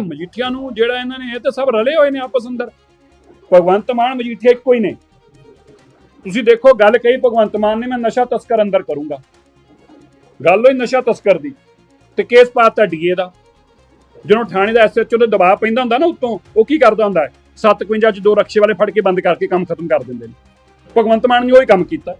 ਮਜੀਠੀਆ ਨੂੰ ਜਿਹੜਾ ਇਹਨਾਂ ਨੇ, ਇਹ ਤਾਂ ਸਭ ਰਲੇ ਹੋਏ ਨੇ ਆਪਸ ਅੰਦਰ। ਭਗਵੰਤ ਮਾਨ ਮਜੀਠੀਆ ਇੱਕੋ ਹੀ ਨੇ। ਤੁਸੀਂ ਦੇਖੋ, ਗੱਲ ਕਹੀ ਭਗਵੰਤ ਮਾਨ ਨੇ, ਮੈਂ ਨਸ਼ਾ ਤਸਕਰ ਅੰਦਰ ਕਰੂੰਗਾ। ਗੱਲ ਹੋਈ ਨਸ਼ਾ ਤਸਕਰ ਦੀ, ਤੇ ਕੇਸ ਪਾਤਾ ਡੀਏ ਦਾ। ਜਦੋਂ ਥਾਣੇ ਦਾ ਐਸਐਚਓ ਤੇ ਦਬਾਅ ਪੈਂਦਾ ਹੁੰਦਾ ਨਾ ਉੱਤੋਂ, ਉਹ ਕੀ ਕਰਦਾ ਹੁੰਦਾ ਹੈ? 57 ਚ ਦੋ ਰਕਸ਼ੇ ਵਾਲੇ ਫੜ ਕੇ ਬੰਦ ਕਰਕੇ ਕੰਮ ਖਤਮ ਕਰ ਦਿੰਦੇ ਨੇ। ਭਗਵੰਤ ਮਾਨ ਨੇ ਉਹੀ ਕੰਮ ਕੀਤਾ।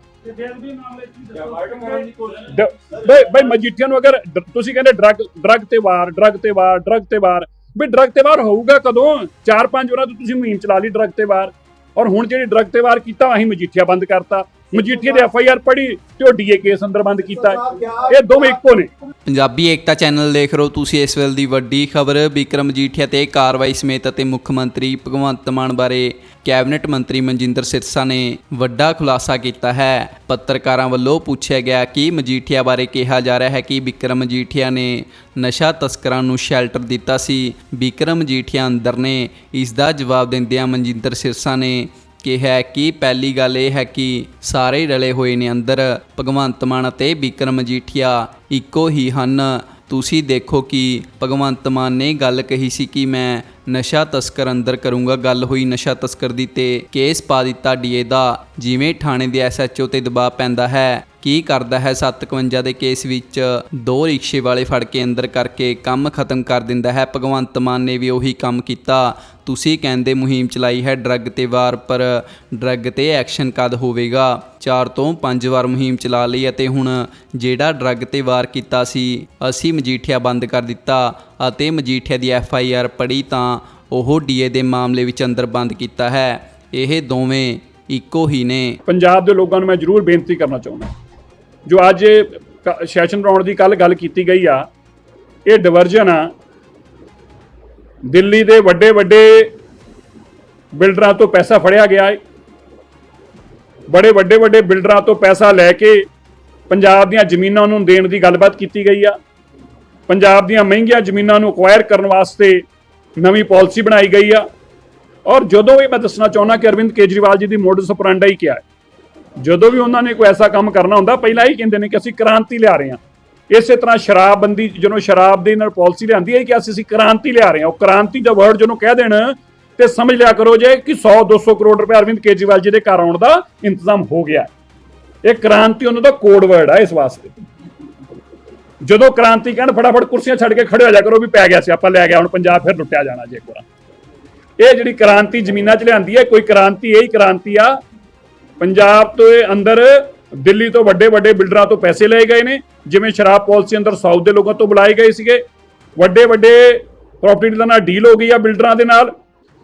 ਬਈ ਬਈ ਮਜੀਠੀਆਂ ਨੂੰ ਅਗਰ ਤੁਸੀਂ ਕਹਿੰਦੇ ਡਰੱਗ ਡਰੱਗ ਤੇ ਵਾਰ, ਡਰੱਗ ਤੇ ਵਾਰ, ਡਰੱਗ ਤੇ ਵਾਰ। ਵੀ ਡਰੱਗ ਤੇ ਵਾਰ ਹੋਊਗਾ ਕਦੋਂ? ਚਾਰ ਪੰਜ ਵਾਰਾਂ ਤੋਂ ਤੁਸੀਂ ਮੁਹਿੰਮ ਚਲਾ ਲਈ ਡਰੱਗ ਤੇ ਵਾਰ। ਔਰ ਹੁਣ ਜਿਹੜੀ ਡਰੱਗ ਤੇ ਵਾਰ ਕੀਤਾ ਅਸੀਂ ਮਜੀਠੀਆ ਬੰਦ ਕਰਤਾ। ਮਜੀਠੀਆ ਦੇ ਐਫ ਆਈ ਆਰ ਪੜੀ ਤੇ ਉਹ ਡੀਏ ਕੇਸ ਅੰਦਰ ਬੰਦ ਕੀਤਾ। ਇਹ ਦੋਵੇਂ ਇੱਕੋ ਨੇ। ਪੰਜਾਬੀ ਏਕਤਾ ਚੈਨਲ ਦੇਖ ਰਹੇ ਹੋ ਤੁਸੀਂ ਇਸ ਵੇਲੇ ਦੀ ਵੱਡੀ ਖਬਰ। ਵਿਕਰਮ ਜੀਠੀਆ ਤੇ ਕਾਰਵਾਈ ਸਮੇਤ ਅਤੇ ਮੁੱਖ ਮੰਤਰੀ ਭਗਵੰਤ ਮਾਨ ਬਾਰੇ ਕੈਬਨਿਟ ਮੰਤਰੀ ਮਨਜਿੰਦਰ ਸਿਰਸਾ ਨੇ ਵੱਡਾ ਖੁਲਾਸਾ ਕੀਤਾ ਹੈ। ਪੱਤਰਕਾਰਾਂ ਵੱਲੋਂ ਪੁੱਛਿਆ ਗਿਆ ਕਿ ਮਜੀਠੀਆ ਬਾਰੇ ਕਿਹਾ ਜਾ ਰਿਹਾ ਹੈ ਕਿ ਵਿਕਰਮ ਮਜੀਠੀਆ ਨੇ ਨਸ਼ਾ ਤਸਕਰਾਂ ਨੂੰ ਸ਼ੈਲਟਰ ਦਿੱਤਾ ਸੀ। ਵਿਕਰਮ ਮਜੀਠੀਆ ਅੰਦਰ ਨੇ। ਇਸ ਦਾ ਜਵਾਬ ਦਿੰਦਿਆਂ ਮਨਜਿੰਦਰ ਸਿਰਸਾ ਨੇ ਕਿਹਾ ਕਿ ਪਹਿਲੀ ਗੱਲ ਇਹ ਹੈ ਕਿ ਸਾਰੇ ਰਲੇ ਹੋਏ ਨੇ ਅੰਦਰ, ਭਗਵੰਤ ਮਾਨ ਅਤੇ ਵਿਕਰਮ ਮਜੀਠੀਆ ਇੱਕੋ ਹੀ ਹਨ। ਤੁਸੀਂ ਦੇਖੋ ਕਿ ਭਗਵੰਤ ਮਾਨ ਨੇ ਗੱਲ ਕਹੀ ਸੀ ਕਿ ਮੈਂ ਨਸ਼ਾ ਤਸਕਰ ਅੰਦਰ ਕਰੂੰਗਾ। ਗੱਲ ਹੋਈ ਨਸ਼ਾ ਤਸਕਰ ਦੀ ਤੇ ਕੇਸ ਪਾ ਦਿੱਤਾ ਡੀਏ ਦਾ। ਜਿਵੇਂ ਥਾਣੇ ਦੇ ਐਸਐਚਓ ਤੇ ਦਬਾਅ ਪੈਂਦਾ ਹੈ, ਕੀ ਕਰਦਾ ਹੈ 751 ਦੇ ਕੇਸ ਵਿੱਚ? ਦੋ ਰਿਕਸ਼ੇ ਵਾਲੇ ਫੜ ਕੇ ਅੰਦਰ ਕਰਕੇ ਕੰਮ ਖਤਮ ਕਰ ਦਿੰਦਾ ਹੈ। ਭਗਵੰਤ ਮਾਨ ਨੇ ਵੀ ਉਹੀ ਕੰਮ ਕੀਤਾ। ਤੁਸੀਂ ਕਹਿੰਦੇ ਮੁਹਿੰਮ ਚਲਾਈ ਹੈ, ਡਰੱਗ ਤੇ ਵਾਰ, ਪਰ ਡਰੱਗ ਤੇ ਐਕਸ਼ਨ ਕਦ ਹੋਵੇਗਾ? ਚਾਰ ਤੋਂ ਪੰਜ ਵਾਰ ਮੁਹਿੰਮ ਚਲਾ ਲਈ ਅਤੇ ਹੁਣ ਜਿਹੜਾ ਡਰੱਗ ਤੇ ਵਾਰ ਕੀਤਾ ਸੀ, ਅਸੀਂ ਮਜੀਠੀਆ ਬੰਦ ਕਰ ਦਿੱਤਾ ਅਤੇ ਮਜੀਠੀਆ ਦੀ ਐਫ ਆਈ ਆਰ ਪੜੀ ਤਾਂ ਉਹ ਡੀਏ ਦੇ ਮਾਮਲੇ ਵਿੱਚ ਅੰਦਰ ਬੰਦ ਕੀਤਾ ਹੈ। ਇਹ ਦੋਵੇਂ ਇੱਕੋ ਹੀ ਨੇ। ਪੰਜਾਬ ਦੇ ਲੋਕਾਂ ਨੂੰ ਮੈਂ ਜ਼ਰੂਰ ਬੇਨਤੀ ਕਰਨਾ ਚਾਹੁੰਦਾ ਜੋ ਅੱਜ ਕ- ਸੈਸ਼ਨ ਬਣਾਉਣ ਦੀ ਕੱਲ ਗੱਲ ਕੀਤੀ ਗਈ ਆ, ਇਹ ਡਿਵਰਜਨ ਆ ਦਿੱਲੀ ਦੇ ਵੱਡੇ ਵੱਡੇ ਬਿਲਡਰਾਂ ਤੋਂ ਪੈਸਾ ਫੜਿਆ ਗਿਆ ਹੈ ਬੜੇ ਵੱਡੇ ਵੱਡੇ ਬਿਲਡਰਾਂ ਤੋਂ ਪੈਸਾ ਲੈ ਕੇ ਪੰਜਾਬ ਦੀਆਂ ਜ਼ਮੀਨਾਂ ਨੂੰ ਦੇਣ ਦੀ ਗੱਲਬਾਤ ਕੀਤੀ ਗਈ ਆ। ਪੰਜਾਬ ਦੀਆਂ ਮਹਿੰਗੀਆਂ ਜ਼ਮੀਨਾਂ ਨੂੰ ਅਕਵਾਇਰ ਕਰਨ ਵਾਸਤੇ ਨਵੀਂ ਪਾਲਿਸੀ ਬਣਾਈ ਗਈ ਆ। ਔਰ ਜਦੋਂ ਵੀ ਮੈਂ ਦੱਸਣਾ ਚਾਹੁੰਦਾ ਕਿ ਅਰਵਿੰਦ ਕੇਜਰੀਵਾਲ ਜੀ ਦੀ ਮੋਡਸ ਆਪਰੈਂਡਾ ਹੀ ਕਿਹਾ ਹੈ ਜਦੋਂ ਵੀ ਉਹਨਾਂ ਨੇ ਕੋਈ ਐਸਾ ਕੰਮ ਕਰਨਾ ਹੁੰਦਾ, ਪਹਿਲਾਂ ਹੀ ਕਹਿੰਦੇ ਨੇ ਕਿ ਅਸੀਂ ਕ੍ਰਾਂਤੀ ਲਿਆ ਰਹੇ ਹਾਂ। ਇਸੇ ਤਰ੍ਹਾਂ ਸ਼ਰਾਬਬੰਦੀ, ਜਦੋਂ ਸ਼ਰਾਬ ਦੇ ਨਾਲ ਪਾਲਿਸੀ ਲਿਆਂਦੀ ਹੈ ਕਿ ਅਸੀਂ ਅਸੀਂ ਕ੍ਰਾਂਤੀ ਲਿਆ ਰਹੇ ਹਾਂ, ਉਹ ਕ੍ਰਾਂਤੀ ਦਾ ਵਰਡ ਜਦੋਂ ਕਹਿ ਦੇਣ ਤੇ ਸਮਝ ਲਿਆ ਕਰੋ ਜੇ ਕਿ 100 200 ਕਰੋੜ ਰੁਪਏ ਅਰਵਿੰਦ ਕੇਜਰੀਵਾਲ ਜੀ ਦੇ ਘਰ ਆਉਣ ਦਾ ਇੰਤਜ਼ਾਮ ਹੋ ਗਿਆ। ਇਹ ਕ੍ਰਾਂਤੀ ਉਹਨਾਂ ਦਾ ਕੋਡ ਵਰਡ ਆ ਇਸ ਵਾਸਤੇ। ਜਦੋਂ ਕ੍ਰਾਂਤੀ ਕਹਿਣ, ਫਟਾਫਟ ਕੁਰਸੀਆਂ ਛੱਡ ਕੇ ਖੜੇ ਹੋ ਜਾ ਕਰੋ ਵੀ ਪੈ ਗਿਆ ਸੀ, ਆਪਾਂ ਲੈ ਗਿਆ, ਹੁਣ ਪੰਜਾਬ ਫਿਰ ਲੁੱਟਿਆ ਜਾਣਾ ਜੇ ਇੱਕ ਇਹ ਜਿਹੜੀ ਕ੍ਰਾਂਤੀ ਜ਼ਮੀਨਾਂ 'ਚ ਲਿਆਂਦੀ ਹੈ, ਕੋਈ ਕ੍ਰਾਂਤੀ, ਇਹੀ ਕ੍ਰਾਂਤੀ ਆ, ਪੰਜਾਬ ਤੋਂ ਅੰਦਰ ਦਿੱਲੀ ਤੋਂ ਵੱਡੇ ਵੱਡੇ ਬਿਲਡਰਾਂ ਤੋਂ ਪੈਸੇ ਲਏ ਗਏ ਨੇ, ਜਿਵੇਂ ਸ਼ਰਾਬ ਪਾਲਿਸੀ ਅੰਦਰ ਸਾਊਥ ਦੇ ਲੋਕਾਂ ਤੋਂ ਬੁਲਾਏ ਗਏ ਸੀਗੇ। ਵੱਡੇ ਵੱਡੇ ਪ੍ਰਾਪਰਟੀ ਦਾ ਨਾਲ ਡੀਲ ਹੋ ਗਈ ਆ ਬਿਲਡਰਾਂ ਦੇ ਨਾਲ।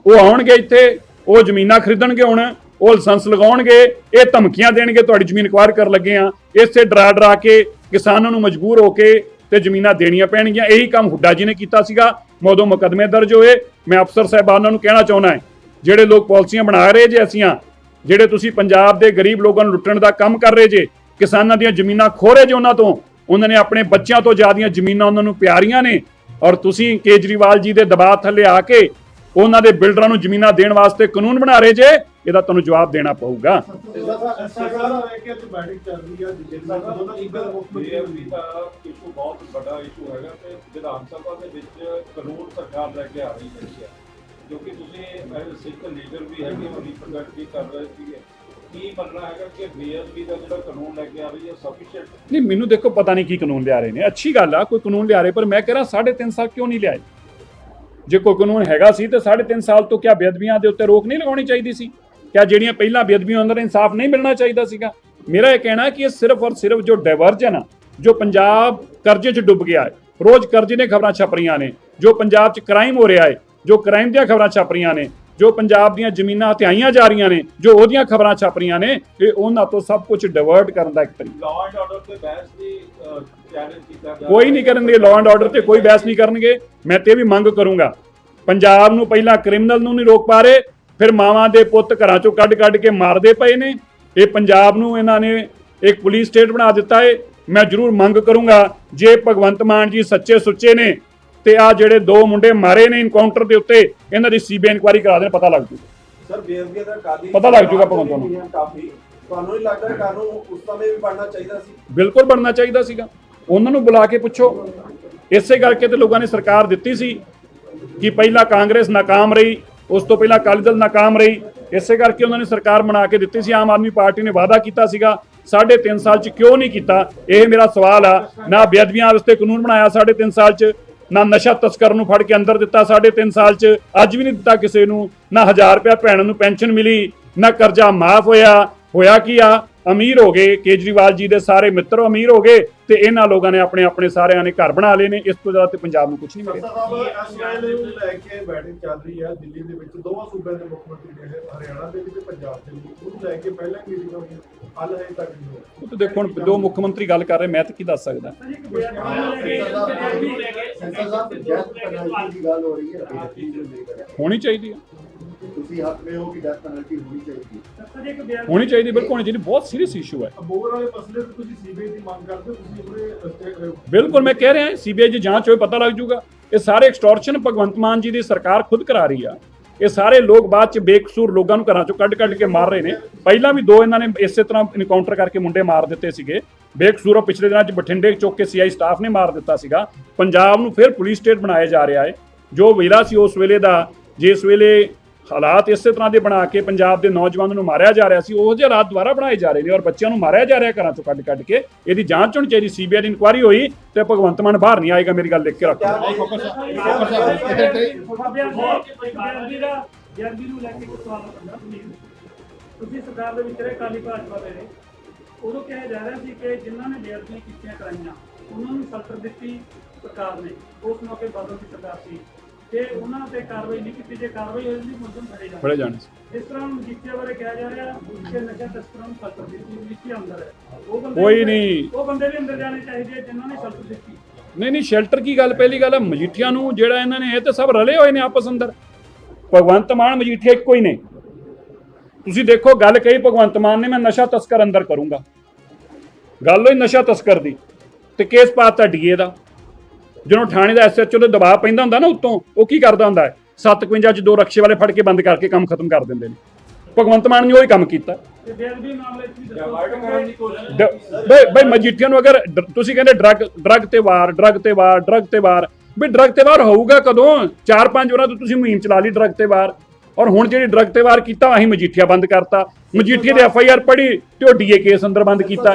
ਉਹ ਆਉਣਗੇ ਇੱਥੇ, ਉਹ ਜ਼ਮੀਨਾਂ ਖਰੀਦਣਗੇ ਹੁਣ, ਉਹ ਲਾਇਸੈਂਸ ਲਗਾਉਣਗੇ, ਇਹ ਧਮਕੀਆਂ ਦੇਣਗੇ, ਤੁਹਾਡੀ ਜ਼ਮੀਨ ਅਕਵਾਇਰ ਕਰਨ ਲੱਗੇ ਆ। ਇਸੇ ਡਰਾ ਡਰਾ ਕੇ ਕਿਸਾਨਾਂ ਨੂੰ ਮਜਬੂਰ ਹੋ ਕੇ ਤੇ ਜ਼ਮੀਨਾਂ ਦੇਣੀਆਂ ਪੈਣਗੀਆਂ। ਇਹੀ ਕੰਮ ਹੁੱਡਾ ਜੀ ਨੇ ਕੀਤਾ ਸੀਗਾ। ਮੋਦੋਂ ਮੁਕਦਮੇ ਦਰਜ ਹੋਏ। ਮੈਂ ਅਫਸਰ ਸਾਹਿਬਾਨਾਂ ਨੂੰ ਕਹਿਣਾ ਚਾਹੁੰਦਾ ਹਾਂ, ਜਿਹੜੇ ਲੋਕ ਪਾਲਿਸੀਆਂ ਬਣਾ ਰਹੇ ਜੇ ਅਸੀਂ ਜਿਹੜੇ ਤੁਸੀਂ ਪੰਜਾਬ ਦੇ ਗਰੀਬ ਲੋਕਾਂ ਨੂੰ ਲੁੱਟਣ ਦਾ ਕੰਮ ਕਰ ਰਹੇ ਜੇ, ਕਿਸਾਨਾਂ ਦੀਆਂ ਜ਼ਮੀਨਾਂ ਖੋਰੇ ਜੇ ਉਹਨਾਂ ਤੋਂ, ਉਹਨਾਂ ਨੇ ਆਪਣੇ ਬੱਚਿਆਂ ਤੋਂ ਜ਼ਿਆਦੀਆਂ ਜ਼ਮੀਨਾਂ ਉਹਨਾਂ ਨੂੰ ਪਿਆਰੀਆਂ ਨੇ ਔਰ ਤੁਸੀਂ ਕੇਜਰੀਵਾਲ ਜੀ ਦੇ ਦਬਾਅ ਥੱਲੇ ਆ ਕੇ ਉਹਨਾਂ ਦੇ ਬਿਲਡਰਾਂ ਨੂੰ ਜ਼ਮੀਨਾਂ ਦੇਣ ਵਾਸਤੇ ਕਾਨੂੰਨ ਬਣਾ ਰਹੇ ਜੇ, ਇਹਦਾ ਤੁਹਾਨੂੰ ਜਵਾਬ ਦੇਣਾ ਪਊਗਾ। ਬਹੁਤ ਵੱਡਾ ਇਸ਼ੂ ਹੈਗਾ ਤੇ ਵਿਧਾਨ ਸਭਾ ਦੇ ਵਿੱਚ ਕਾਨੂੰਨ ਸਰਕਾਰ ਲੈ ਕੇ ਆ ਰਹੀ ਹੈ ਕਿਉਂਕਿ ਤੁਸੀਂ ਸਿੱਖ ਲੀਡਰ ਵੀ ਹੈਗੇ ਹੋ ਰਿਪਰੈਜ਼ੈਂਟ ਵੀ ਕਰ ਰਹੇ ਸੀਗੇ। ਕੀ ਮੰਨਣਾ ਹੈਗਾ ਕਿ ਬੀਐਮਪੀ ਦਾ ਜਿਹੜਾ ਕਾਨੂੰਨ ਲੈ ਕੇ ਆ ਰਹੀ ਹੈ ਸਫੀਸ਼ੀਐਂਟ ਨਹੀਂ, ਮੈਨੂੰ ਦੇਖੋ, ਪਤਾ ਨਹੀਂ ਕੀ ਕਾਨੂੰਨ ਲਿਆ ਰਹੇ ਨੇ। ਅੱਛੀ ਗੱਲ ਆ, ਕੋਈ ਕਾਨੂੰਨ ਲਿਆ ਰਹੇ, ਪਰ ਮੈਂ ਕਹਿ ਰਿਹਾ 3.5 ਸਾਲ ਕਿਉਂ ਨਹੀਂ ਲਿਆਏ? ਜੇ ਕੋਈ ਕਾਨੂੰਨ ਹੈਗਾ ਸੀ, ਤੇ 3.5 ਸਾਲ ਤੋਂ ਕਿਆ ਬੇਅਦਬੀਆਂ ਦੇ ਉੱਤੇ ਰੋਕ ਨਹੀਂ ਲਗਾਉਣੀ ਚਾਹੀਦੀ ਸੀ? ਕਿਆ ਜਿਹੜੀਆਂ ਪਹਿਲਾਂ ਬੇਅਦਬੀਆਂ ਅੰਦਰ ਇਨਸਾਫ ਨਹੀਂ ਮਿਲਣਾ ਚਾਹੀਦਾ ਸੀਗਾ? ਮੇਰਾ ਇਹ ਕਹਿਣਾ ਕਿ ਇਹ ਸਿਰਫ ਔਰ ਸਿਰਫ ਜੋ ਡਾਇਵਰਜਨ ਆ, ਜੋ ਪੰਜਾਬ ਕਰਜ਼ੇ 'ਚ ਡੁੱਬ ਗਿਆ ਹੈ, ਰੋਜ਼ ਕਰਜ਼ੇ ਨੇ ਖਬਰਾਂ ਛਪ ਰਹੀਆਂ ਨੇ, ਜੋ ਪੰਜਾਬ 'ਚ ਕ੍ਰਾਈਮ ਹੋ ਰਿਹਾ ਹੈ ਜੋ ਕ੍ਰਾਈਮ ਦੀਆਂ ਖਬਰਾਂ ਛਪ ਰਹੀਆਂ ਨੇ ਜੋ ਪੰਜਾਬ ਦੀਆਂ ਜ਼ਮੀਨਾਂ ਹਥਿਆਈਆਂ ਜਾ ਰਹੀਆਂ ਨੇ ਜੋ ਉਹਦੀਆਂ ਖਬਰਾਂ ਛਪ ਰਹੀਆਂ ਨੇ ਇਹ ਉਹਨਾਂ ਤੋਂ ਸਭ ਕੁਝ ਡਿਵਰਟ ਕਰਨ ਦਾ ਇੱਕ ਤਰੀਕਾ। ਲਾਅ ਐਂਡ ਆਰਡਰ ਤੇ ਬਹਿਸ ਦੀ ਚੈਲੰਜ ਕੀਤਾ ਜਾ ਕੋਈ ਨਹੀਂ ਕਰਨਗੇ ਲਾਅ ਐਂਡ ਆਰਡਰ ਤੇ ਕੋਈ ਬਹਿਸ ਨਹੀਂ ਕਰਨਗੇ। ਮੈਂ ਤੇ ਵੀ ਮੰਗ ਕਰੂੰਗਾ ਪੰਜਾਬ ਨੂੰ ਪਹਿਲਾਂ ਕ੍ਰਿਮੀਨਲ ਨੂੰ ਨਹੀਂ ਰੋਕ ਪਾ ਰਹੇ ਫਿਰ ਮਾਵਾਂ ਦੇ ਪੁੱਤ ਘਰਾਂ ਚੋਂ ਕੱਢ ਕੱਢ ਕੇ ਮਾਰਦੇ ਪਏ ਨੇ। ਇਹ ਪੰਜਾਬ ਨੂੰ ਇਹਨਾਂ ਨੇ ਇੱਕ ਪੁਲਿਸ ਸਟੇਟ ਬਣਾ ਦਿੱਤਾ ਹੈ ਮੈਂ ਜ਼ਰੂਰ ਮੰਗ ਕਰੂੰਗਾ ਜੇ ਭਗਵੰਤ ਮਾਨ ਜੀ ਸੱਚੇ ਸੁੱਚੇ ਨੇ ਤੇ ਆ ਜਿਹੜੇ ਦੋ ਮੁੰਡੇ ਮਾਰੇ ਨੇ ਇਨਕਾਊਂਟਰ ਦੇ ਉੱਤੇ ਇਹਨਾਂ ਦੀ ਸੀਬੀਆਈ ਇਨਕੁਆਇਰੀ ਕਰਾ ਦੇਣ ਪਤਾ ਲੱਗ ਜੂ ਸਰ ਬੇਅਦਬੀ ਦਾ ਕਾਲੀ ਪਤਾ ਲੱਗ ਨੂੰ। ਕਾਫੀ। ਤੁਹਾਨੂੰ ਨਹੀਂ ਲੱਗਦਾ ਕਾਨੂੰਨ ਉਸ ਸਮੇਂ ਵੀ ਬਣਨਾ ਚਾਹੀਦਾ ਸੀ? ਬਿਲਕੁਲ ਬਣਨਾ ਚਾਹੀਦਾ ਸੀਗਾ। ਉਹਨਾਂ ਨੂੰ ਬੁਲਾ ਕੇ ਪੁੱਛੋ। ਇਸੇ ਕਰਕੇ ਤੇ ਲੋਕਾਂ ਨੇ ਸਰਕਾਰ ਦਿੱਤੀ ਸੀ ਕਿ ਪਹਿਲਾਂ ਕਾਂਗਰਸ ਨਾਕਾਮ ਰਹੀ ਉਸ ਤੋਂ ਪਹਿਲਾਂ ਅਕਾਲੀ ਦਲ ਨਾਕਾਮ ਰਹੀ। ਇਸੇ ਕਰਕੇ ਉਹਨਾਂ ਨੇ ਸਰਕਾਰ ਬਣਾ ਕੇ ਦਿੱਤੀ ਸੀ। ਆਮ ਆਦਮੀ ਪਾਰਟੀ ਨੇ ਵਾਅਦਾ ਕੀਤਾ ਸੀਗਾ। ਸਾਢੇ ਤਿੰਨ ਸਾਲ ਚ ਕਿਉਂ ਨਹੀਂ ਕੀਤਾ? ਇਹ ਮੇਰਾ ਸਵਾਲ ਆ। ਨਾ ਬੇਅਦਬੀਆਂ ਵਾਸਤੇ ਕਾਨੂੰਨ ਬਣਾਇਆ ਸਾਢੇ ਤਿੰਨ ਸਾਲ ਚ। ਨਾ ਨਸ਼ਾ ਤਸਕਰ ਨੂੰ ਫੜ ਕੇ ਅੰਦਰ ਦਿੱਤਾ ਸਾਢੇ ਤਿੰਨ ਸਾਲ ਚ। ਅੱਜ ਵੀ ਨਹੀਂ ਦਿੱਤਾ ਕਿਸੇ ਨੂੰ। ਨਾ 1000 ਰੁਪਇਆ ਭੈਣਾਂ ਨੂੰ ਪੈਨਸ਼ਨ ਮਿਲੀ, ਨਾ ਕਰਜ਼ਾ ਮਾਫ ਹੋਇਆ। ਹੋਇਆ ਕੀ ਆ? ਅਮੀਰ ਹੋ ਗਏ। ਕੇਜਰੀਵਾਲ ਜੀ ਦੇ ਸਾਰੇ ਮਿੱਤਰ ਅਮੀਰ ਹੋ ਗਏ ਤੇ ਇਹਨਾਂ ਲੋਕਾਂ ਨੇ ਆਪਣੇ ਆਪਣੇ ਸਾਰਿਆਂ ਨੇ ਘਰ ਬਣਾ ਲਏ ਨੇ। ਇਸ ਤੋਂ ਜ਼ਿਆਦਾ ਤੇ ਪੰਜਾਬ ਨੂੰ ਕੁਝ ਨਹੀਂ ਮਿਲਿਆ। ਸਾਹਿਬ ਇਸ ਨੂੰ ਲੈ ਕੇ ਬੈਠਕ ਚੱਲ ਰਹੀ ਹੈ ਦਿੱਲੀ ਦੇ ਵਿੱਚ। ਦੋਵਾਂ ਸੂਬਿਆਂ ਦੇ ਮੁੱਖ ਮੰਤਰੀ ਜਿਹੜੇ ਹਰਿਆਣਾ ਦੇ ਵੀ ਪੰਜਾਬ ਦੇ ਵੀ ਉਹਨੂੰ ਲੈ ਕੇ ਪਹਿਲਾਂ ਮੀਟਿੰਗ ਹੋਈ? ਹੱਲ ਹਜੇ ਤੱਕ ਨਹੀਂ ਹੋਇਆ ਉਹ ਤਾਂ ਦੇਖੋ ਹੁਣ ਦੋ ਮੁੱਖ ਮੰਤਰੀ ਗੱਲ ਕਰ ਰਹੇ, ਮੈਂ ਤਾਂ ਕੀ ਦੱਸ ਸਕਦਾ। ਸੰਸਦ ਸਾਹਿਬ ਡੈਥ ਪੈਨਲਟੀ ਦੀ ਗੱਲ ਹੋ ਰਹੀ ਹੈ ਬੇਅਦਬੀ ਨੂੰ ਲੈ ਕੇ ਹੋਣੀ ਚਾਹੀਦੀ ਹੈ ਤੁਸੀਂ ਹੱਕ ਵਿੱਚ ਹੋ ਕਿ ਡੈਥ ਪੈਨਲਟੀ ਹੋਣੀ ਚਾਹੀਦੀ ਹੈ ਹੋਣੀ ਚਾਹੀਦੀ ਬਿਲਕੁਲ ਹੋਣੀ ਚਾਹੀਦੀ, ਬਹੁਤ ਸੀਰੀਅਸ ਇਸ਼ੂ ਹੈ ਅਬੋਰ ਵਾਲੇ ਮਸਲੇ ਤੇ ਤੁਸੀਂ ਸੀਬੀਆਈ ਦੀ ਮੰਗ ਕਰਦੇ ਹੋ ਤੁਸੀਂ ਉਹਦੇ ਬਿਲਕੁਲ, ਮੈਂ ਕਹਿ ਰਿਹਾ ਸੀਬੀਆਈ ਦੀ ਜਾਂਚ ਹੋਏ ਪਤਾ ਲੱਗ ਜਾਊਗਾ ਇਹ ਸਾਰੇ ਐਕਸਟੋਰਸ਼ਨ ਭਗਵੰਤ ਮਾਨ ਜੀ ਦੀ ਸਰਕਾਰ ਖੁਦ ਕਰਾ ਰਹੀ ਆ। ਇਹ ਸਾਰੇ ਲੋਕ ਬਾਅਦ ਚ ਬੇਕਸੂਰ ਲੋਕਾਂ ਨੂੰ ਘਰਾਂ ਚੋਂ ਕੱਢ ਕੱਢ ਕੇ ਮਾਰ ਰਹੇ ਨੇ। ਪਹਿਲਾਂ ਵੀ ਦੋ ਇਹਨਾਂ ਨੇ ਇਸੇ ਤਰ੍ਹਾਂ ਇਨਕਾਊਂਟਰ ਕਰਕੇ ਮੁੰਡੇ ਮਾਰ ਦਿੱਤੇ ਸੀਗੇ। ਬੇਕਸੂਰ ਪਿਛਲੇ ਦਿਨਾਂ ਚ ਬਠਿੰਡੇ ਚੌਕ ਕੇ ਸੀਆਈ ਸਟਾਫ ਨੇ ਮਾਰ ਦਿੱਤਾ ਸੀਗਾ। ਪੰਜਾਬ ਨੂੰ ਫਿਰ ਪੁਲਿਸ ਸਟੇਟ ਬਣਾਇਆ ਜਾ ਰਿਹਾ ਹੈ। ਜੋ ਵੇਲਾ ਸੀ ਉਸ ਵੇਲੇ ਦਾ, ਜਿਸ ਵੇਲੇ ਹਾਲਾਤ ਇਸੇ ਤਰ੍ਹਾਂ ਦੇ ਬਣਾ ਕੇ ਪੰਜਾਬ ਦੇ ਨੌਜਵਾਨਾਂ ਨੂੰ ਮਾਰਿਆ ਜਾ ਰਿਹਾ ਸੀ ਉਹ ਜਿਹੇ ਹਾਲਾਤ ਦੁਬਾਰਾ ਬਣਾਏ ਜਾ ਰਹੇ ਨੇ ਔਰ ਬੱਚਿਆਂ ਨੂੰ ਮਾਰਿਆ ਜਾ ਰਿਹਾ ਘਰਾਂ ਚੋਂ ਕੱਢ ਕੱਢ ਕੇ। ਇਹਦੀ ਜਾਂਚ ਹੋਣੀ ਚਾਹੀਦੀ ਸੀਬੀਆਈ ਦੀ ਇਨਕੁਆਇਰੀ ਹੋਈ ਤੇ ਭਗਵੰਤ ਮਾਨ ਬਾਹਰ ਨਹੀਂ ਆਏਗਾ ਮੇਰੀ ਗੱਲ ਲਿਖ ਕੇ ਰੱਖੋ। ਜਰਦੀ ਨੂੰ ਲੈ ਕੇ ਇੱਕ ਸਵਾਲ ਕਰਦਾ ਪਲੀਜ਼ ਤੁਸੀਂ ਸਰਕਾਰ ਦੇ ਵਿੱਚ ਰਹੇ ਕਾਲੀ ਭਾਜਪਾ ਦੇ ਰਹੇ। ਉਦੋਂ ਕਿਹਾ ਜਾ ਰਿਹਾ ਸੀ ਕਿ ਜਿਨ੍ਹਾਂ ਨੇ ਬੇਅਦਬੀਆਂ ਕੀਤੀਆਂ ਕਰਾਈਆਂ ਉਹਨਾਂ ਨੂੰ ਸਲਟਰ ਦਿੱਤੀ ਸਰਕਾਰ ਨੇ। ਉਸ ਮੌਕੇ ਬਾਦਲ ਦੀ ਸਰਕਾਰ ਸੀ। ਤੇ ਉਹਨਾਂ ਤੇ ਕਾਰਵਾਈ ਨਹੀਂ ਕੀਤੀ ਜੇ ਕਾਰਵਾਈ ਹੋਈ ਨਹੀਂ ਮੁਲਜ਼ਮ ਫੜੇ ਜਾਣ ਫੜੇ ਜਾਣੇ ਸੀ ਇਸ ਤਰ੍ਹਾਂ ਮਜੀਠੀਆ ਬਾਰੇ ਕਿਹਾ ਜਾ ਰਿਹਾ ਕਿ ਨਸ਼ਾ ਤਸਕਰਾਂ ਨੂੰ ਸਲਟਰ ਦਿੱਤੀ ਮਜੀਠੀਆ ਅੰਦਰ ਹੈ। ਉਹ ਬੰਦੇ ਕੋਈ ਨਹੀਂ। ਉਹ ਬੰਦੇ ਵੀ ਅੰਦਰ ਜਾਣੇ ਚਾਹੀਦੇ ਆ ਜਿਨ੍ਹਾਂ ਨੇ ਸਲਟਰ ਦਿੱਤੀ। ਨਹੀਂ ਨਹੀਂ ਸ਼ੈਲਟਰ ਕੀ ਗੱਲ? ਪਹਿਲੀ ਗੱਲ ਹੈ ਮਜੀਠੀਆਂ ਨੂੰ ਜਿਹੜਾ ਇਹਨਾਂ ਨੇ ਇਹ ਤੇ ਸਭ ਰਲੇ ਹੋਏ ਨੇ ਆਪਸ ਅੰਦਰ। ਭਗਵੰਤ ਮਾਨ ਮਜੀਠੀਆ ਇੱਕੋ ਹੀ ਨੇ। ਤੁਸੀਂ ਦੇਖੋ ਗੱਲ ਕਹੀ ਭਗਵੰਤ ਮਾਨ ਨੇ ਮੈਂ ਨਸ਼ਾ ਤਸਕਰ ਅੰਦਰ ਕਰੂੰਗਾ। ਗੱਲ ਹੋਈ ਨਸ਼ਾ ਤਸਕਰ ਦੀ ਤੇ ਕੇਸ ਪਾਤਾ ਡੀਏ ਦਾ। ਜਦੋਂ ਥਾਣੇ ਦਾ ਐਸਐਚਓ ਦੇ ਦਬਾਅ ਪੈਂਦਾ ਹੁੰਦਾ ਨਾ ਉੱਤੋਂ ਉਹ ਕੀ ਕਰਦਾ ਹੁੰਦਾ ਹੈ? 751 ਚ ਦੋ ਰਕਸ਼ੇ ਵਾਲੇ ਫੜ ਕੇ ਬੰਦ ਕਰਕੇ ਕੰਮ ਖਤਮ ਕਰ ਦਿੰਦੇ ਨੇ। ਭਗਵੰਤ ਮਾਨ ਨੇ ਉਹੀ ਕੰਮ ਕੀਤਾ। ਬਈ ਬਈ ਮਜੀਠੀਆਂ ਨੂੰ ਅਗਰ ਤੁਸੀਂ ਕਹਿੰਦੇ ਡਰਗ ਡਰਗ ਤੇ ਵਾਰ ਡਰਗ ਤੇ ਵਾਰ ਡਰਗ ਤੇ ਵਾਰ। ਵੀ ਡਰਗ ਤੇ ਵਾਰ ਹੋਊਗਾ ਕਦੋਂ? ਚਾਰ ਪੰਜ ਵਾਰਾਂ ਤੋਂ ਤੁਸੀਂ ਮੁਹਿੰਮ ਚਲਾ ਲਈ ਡਰਗ ਤੇ ਵਾਰ। ਔਰ ਹੁਣ ਜਿਹੜੀ ਡਰਗ ਤੇ ਵਾਰ ਕੀਤਾ ਅਸੀਂ ਮਜੀਠੀਆ ਬੰਦ ਕਰਤਾ। ਮਜੀਠੀਆ ਦੇ ਐਫ ਆਈ ਆਰ ਪੜੀ ਤੇ ਉਹ ਡੀਏ ਕੇਸ ਅੰਦਰ ਬੰਦ ਕੀਤਾ।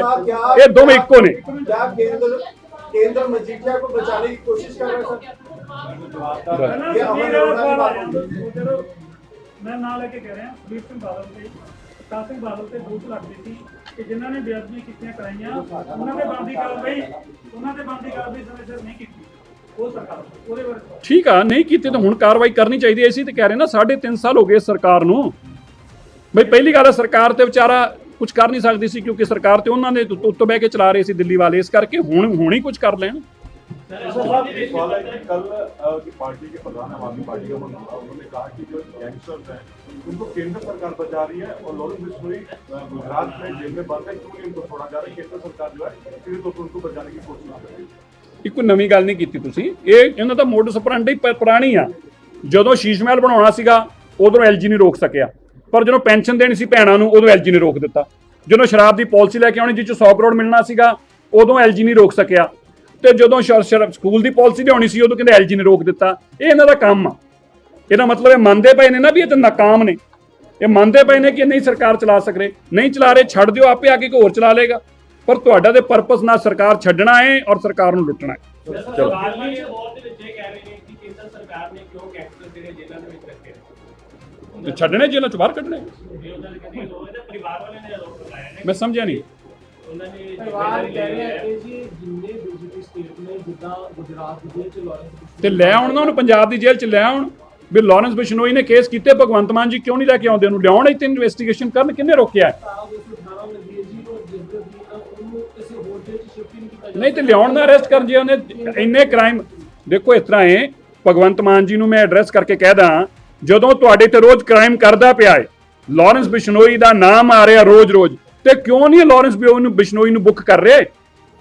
ਇਹ ਦੋਵੇਂ ਇੱਕੋ ਨੇ। केंद्र केंद्र मजीठिया को बचाने की कोशिश कर रहा है सर ਪਹਿਲਾਂ ਇਹ ਸੁਖਬੀਰ ਅਮਰ ਦਾ ਅਰੋੜਾ ਸਵਾਲ ਆ ਦੀ ਜਾਂਦਾ, ਉਹ ਜਦੋਂ ਮੈਂ ਨਾਂ ਲੈ ਕੇ ਕਹਿ ਰਿਹਾ ਸੁਖਬੀਰ ਸਿੰਘ ਬਾਦਲ ਤੇ ਪ੍ਰਕਾਸ਼ ਸਿੰਘ ਬਾਦਲ ਤੇ ਦੋਸ਼ ਲੱਗਦੇ ਸੀ ਕਿ ਜਿਨ੍ਹਾਂ ਨੇ ਬੇਅਦਬੀ ਕੀਤੀਆਂ ਕਰਾਈਆਂ ਉਹਨਾਂ ਦੇ ਬੰਦੀ ਕਾਰਵਾਈ ਉਹਨਾਂ ਦੇ ਬੰਦੀ ਕਾਰਵਾਈ ਸਮੇਂ ਸਿਰ ਨਹੀਂ ਕੀਤੀ ਉਹ ਸਰਕਾਰ ਉਹਦੇ ਬਾਰੇ ਸਵਾਲ। ਠੀਕ ਆ ਨਹੀਂ ਕੀਤੀ ਤਾਂ ਹੁਣ ਕਾਰਵਾਈ ਕਰਨੀ ਚਾਹੀਦੀ ਐ ਅਸੀਂ ਤੇ ਕਹਿ ਰਹੇ ਨਾ 3.5 ਸਾਲ ਹੋ ਗਏ ਸਰਕਾਰ ਨੂੰ ਬਈ ਪਹਿਲੀ ਗੱਲ ਹੈ ਸਰਕਾਰ ਤੇ ਵਿਚਾਰਾ ਕੁਝ ਕਰ ਨਹੀਂ ਸਕਦੀ ਸੀ ਕਿਉਂਕਿ ਸਰਕਾਰ ਤੇ ਉਹਨਾਂ ਨੇ ਉੱਤ- ਉੱਤੋਂ ਬਹਿ ਕੇ ਚਲਾ ਰਹੇ ਸੀ ਦਿੱਲੀ ਵਾਲੇ ਇਸ ਕਰਕੇ ਹੁਣ ਹੁਣ ਹੀ ਕੁਝ ਕਰ ਲੈਣ सवाल सवाल है कि कल अ, की पार्टी के प्रधान आम आदमी पार्टी के मंत्री उन्होंने कहा कि जो गैंगस्टर्स हैं उनको केंद्र सरकार बचा रही है और लॉरेंस बिश्नोई अ, गुजरात में जेल में बंद है क्यों नहीं उनको छोड़ा जा रहा है केंद्र सरकार जो है फिर तो उनको बचाने की कोशिश कर रही है ਇਹ ਕੋਈ ਨਵੀਂ ਗੱਲ ਨਹੀਂ ਕੀਤੀ ਤੁਸੀਂ ਇਹ ਇਹਨਾਂ ਦਾ ਮੋਡਸ ਆਪਰੈਂਡੀ ਪੁਰਾਣੀ ਆ ਜਦੋਂ ਸ਼ੀਸ਼ ਮਹਿਲ ਬਣਾਉਣਾ ਸੀਗਾ ਉਦੋਂ ਐਲਜੀ ਨਹੀਂ ਰੋਕ ਸਕਿਆ ਪਰ ਜਦੋਂ ਪੈਨਸ਼ਨ ਦੇਣੀ ਸੀ ਭੈਣਾਂ ਨੂੰ, ਉਦੋਂ ਐਲਜੀ ਨੇ ਰੋਕ ਦਿੱਤਾ। ਜਦੋਂ ਸ਼ਰਾਬ ਦੀ ਪਾਲਿਸੀ ਲੈ ਕੇ ਆਉਣੀ ਜਿਸ ਚ 100 ਕਰੋੜ ਮਿਲਣਾ ਸੀਗਾ, ਉਦੋਂ ਐਲਜੀ ਨਹੀਂ ਰੋਕ ਸਕਿਆ। ਤੇ ਜਦੋਂ ਸਕੂਲ ਦੀ ਪਾਲਿਸੀ ਲਿਆਉਣੀ ਸੀ, ਉਦੋਂ ਕਹਿੰਦੇ ਐਲਜੀ ਨੇ ਰੋਕ ਦਿੱਤਾ। ਇਹ ਇਹਨਾਂ ਦਾ ਕੰਮ ਆ। ਇਹਦਾ ਮਤਲਬ ਇਹ ਮੰਨਦੇ ਪਏ ਨੇ ਨਾ ਵੀ ਇਹ ਤਾਂ ਨਾਕਾਮ ਨੇ। ਇਹ ਮੰਨਦੇ ਪਏ ਨੇ ਕਿ ਨਹੀਂ ਸਰਕਾਰ ਚਲਾ ਸਕਦੇ ਨਹੀਂ ਚਲਾ ਰਹੇ, ਛੱਡ ਦਿਓ, ਆਪੇ ਆ ਕੇ ਕੋਈ ਹੋਰ ਚਲਾ ਲੇਗਾ ਪਰ ਤੁਹਾਡਾ ਤੇ ਪਰਪਸ ਨਾਲ ਸਰਕਾਰ ਛੱਡਣਾ ਹੈ ਔਰ ਸਰਕਾਰ ਨੂੰ ਲੁੱਟਣਾ ਹੈ। ਚਲੋ ਰਾਜਨੀਤੀ ਦੇ ਦੌਰ ਦੇ ਵਿੱਚ ਇਹ ਕਹਿ ਰਹੇ ਨੇ ਕਿ ਕੇਂਦਰ ਸਰਕਾਰ ਨੇ ਤੇ ਛੱਡਣੇ ਜੇਲ੍ਹਾਂ ਚ ਬਾਹਰ ਕੱਢਣੇ। ਮੈਂ ਸਮਝਿਆ ਨਹੀਂ। ਤੇ ਲੈ ਆਉਣ ਨਾ ਉਹਨੂੰ ਪੰਜਾਬ ਦੀ ਜੇਲ੍ਹ ਚ ਲੈ ਆਉਣ। ਵੀ ਲਾਰੈਂਸ ਬਿਸ਼ਨੋਈ ਨੇ ਕੇਸ ਕੀਤੇ ਭਗਵੰਤ ਮਾਨ ਜੀ ਕਿਉਂ ਨਹੀਂ ਲੈ ਕੇ ਆਉਂਦੇ? ਉਹਨੂੰ ਲਿਆਉਣ ਇੱਥੇ ਇਨਵੈਸਟੀਗੇਸ਼ਨ ਕਰਨ ਕਿੰਨੇ ਰੋਕਿਆ ਹੈ? ਸਾਹਿਬ 218 ਨਜ਼ੀਰ ਜੀ ਨੂੰ ਜਿਸ ਦੇ ਅਧੀਨ ਉਹਨੂੰ ਕਿਸੇ ਹੋਰ ਜੇਲ੍ਹ ਚ ਸ਼ਿਫਟ ਨਹੀਂ ਕੀਤਾ ਜਾ ਨਹੀਂ ਤੇ ਲਿਆਉਣ ਦਾ ਅਰੈਸਟ ਕਰਨ ਜੇ ਉਹਨੇ ਇੰਨੇ ਕ੍ਰਾਈਮ ਦੇਖੋ ਇਸ ਤਰ੍ਹਾਂ ਹੈ ਭਗਵੰਤ ਮਾਨ ਜੀ ਨੂੰ ਮੈਂ ਐਡਰੈਸ ਕਰਕੇ ਕਹਿ ਦਾਂ ਜਦੋਂ ਤੁਹਾਡੇ ਤੇ ਰੋਜ਼ ਕ੍ਰਾਈਮ ਕਰਦਾ ਪਿਆ ਹੈ ਲਾਰੈਂਸ ਬਿਸ਼ਨੋਈ ਦਾ ਨਾਮ ਆ ਰਿਹਾ ਰੋਜ਼-ਰੋਜ਼, ਤੇ ਕਿਉਂ ਨਹੀਂ ਲਾਰੈਂਸ ਬਿਸ਼ਨੋਈ ਨੂੰ ਬਿਸ਼ਨੋਈ ਨੂੰ ਬੁੱਕ ਕਰ ਰਹੇ?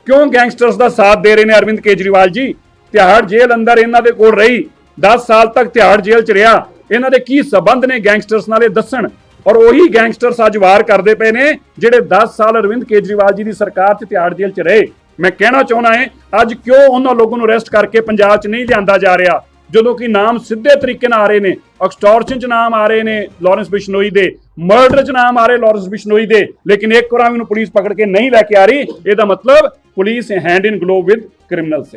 ਕਿਉਂ ਗੈਂਗਸਟਰਸ ਦਾ ਸਾਥ ਦੇ ਰਹੇ ਨੇ ਅਰਵਿੰਦ ਕੇਜਰੀਵਾਲ ਜੀ? ਤਿਹਾੜ ਜੇਲ੍ਹ ਅੰਦਰ ਇਹਨਾਂ ਦੇ ਕੋਲ ਰਹੀ 10 ਸਾਲ ਤੱਕ ਤਿਹਾੜ ਜੇਲ੍ਹ ਚ ਰਿਹਾ। ਇਹਨਾਂ ਦੇ ਕੀ ਸਬੰਧ ਨੇ ਗੈਂਗਸਟਰਸ ਨਾਲ ਇਹ ਦੱਸਣ? ਔਰ ਉਹੀ ਗੈਂਗਸਟਰਸ ਅੱਜ ਵਾਰ ਕਰਦੇ ਪਏ ਨੇ, ਜਿਹੜੇ 10 ਸਾਲ ਅਰਵਿੰਦ ਕੇਜਰੀਵਾਲ ਜੀ ਦੀ ਸਰਕਾਰ 'ਚ ਤਿਹਾੜ ਜੇਲ੍ਹ 'ਚ ਰਹੇ। ਮੈਂ ਕਹਿਣਾ ਚਾਹੁੰਦਾ ਹਾਂ ਅੱਜ ਕਿਉਂ ਉਹਨਾਂ ਲੋਕਾਂ ਨੂੰ ਅਰੈਸਟ ਕਰਕੇ ਪੰਜਾਬ 'ਚ ਨਹੀਂ ਲਿਆਂਦਾ ਜਾ ਰਿਹਾ? ਜਦੋਂ ਕਿ ਨਾਮ ਸਿੱਧੇ ਤਰੀਕੇ ਨਾਲ ਆ ਰਹੇ ਨੇ। ਐਕਸਟੋਰਸ਼ਨ ਚ ਨਾਮ ਆ ਰਹੇ ਨੇ ਲਾਰੈਂਸ ਬਿਸ਼ਨੋਈ ਦੇ। ਮਰਡਰ ਚ ਨਾਮ ਆ ਰਹੇ ਲਾਰੈਂਸ ਬਿਸ਼ਨੋਈ ਦੇ। ਲੇਕਿਨ ਇੱਕ ਵਾਰ ਵੀ ਨੂੰ ਪੁਲਿਸ ਪਕੜ ਕੇ ਨਹੀਂ ਲੈ ਕੇ ਆ ਰਹੀ, ਇਹਦਾ ਮਤਲਬ police hand in glove with criminals